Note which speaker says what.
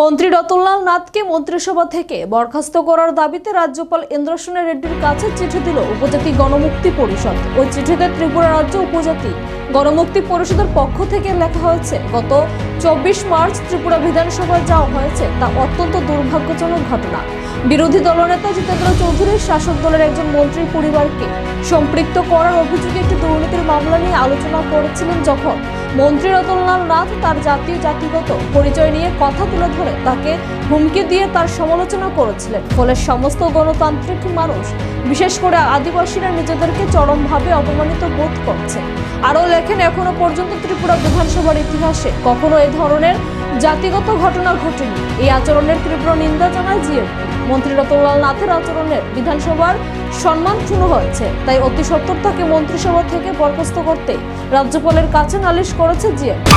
Speaker 1: মন্ত্রী রতনলাল নাথকে মন্ত্রিসভা থেকে বরখাস্ত করার দাবিতে রাজ্যপাল ইন্দ্রসেন রেড্ডির কাছে চিঠি দিল উপজাতি গণমুক্তি পরিষদ। ওই চিঠিতে ত্রিপুরা রাজ্য উপজাতি গণমুক্তি পরিষদের পক্ষ থেকে লেখা হয়েছে, গত চব্বিশ মার্চ ত্রিপুরা বিধানসভায় যাওয়া হয়েছে, তা অত্যন্ত দুর্ভাগ্যজনক ঘটনা। বিরোধী দলনেতা জিতেন্দ্র চৌধুরীর শাসক দলের একজন মন্ত্রীর পরিবারকে সম্পৃক্ত করার অভিযোগে একটি দুর্নীতির মামলা নিয়ে আলোচনা করেছিলেন যখন মন্ত্রী রতনলাল নাথ তার জাতীয় জাতিগত পরিচয় নিয়ে কথা তুলে ধরে তাকে হুমকি দিয়ে তার সমালোচনা করেছিলেন। ফলে সমস্ত গণতান্ত্রিক মানুষ, বিশেষ করে আদিবাসীরা নিজেদেরকে চরমভাবে অপমানিত বোধ করছে। আরও লেখেন, এখনও পর্যন্ত ত্রিপুরা বিধানসভার ইতিহাসে কখনো এ ধরনের জাতিগত ঘটনা ঘটেনি। এই আচরণের তীব্র নিন্দা জানায় জিএম মন্ত্রী রতনলাল নাথের আচরণের বিধানসভার সম্মান শুরু হয়েছে। তাই অতি সত্তর তাকে মন্ত্রিসভা থেকে বরখাস্ত করতে রাজ্যপালের কাছে নালিশ করেছে জিএমপি।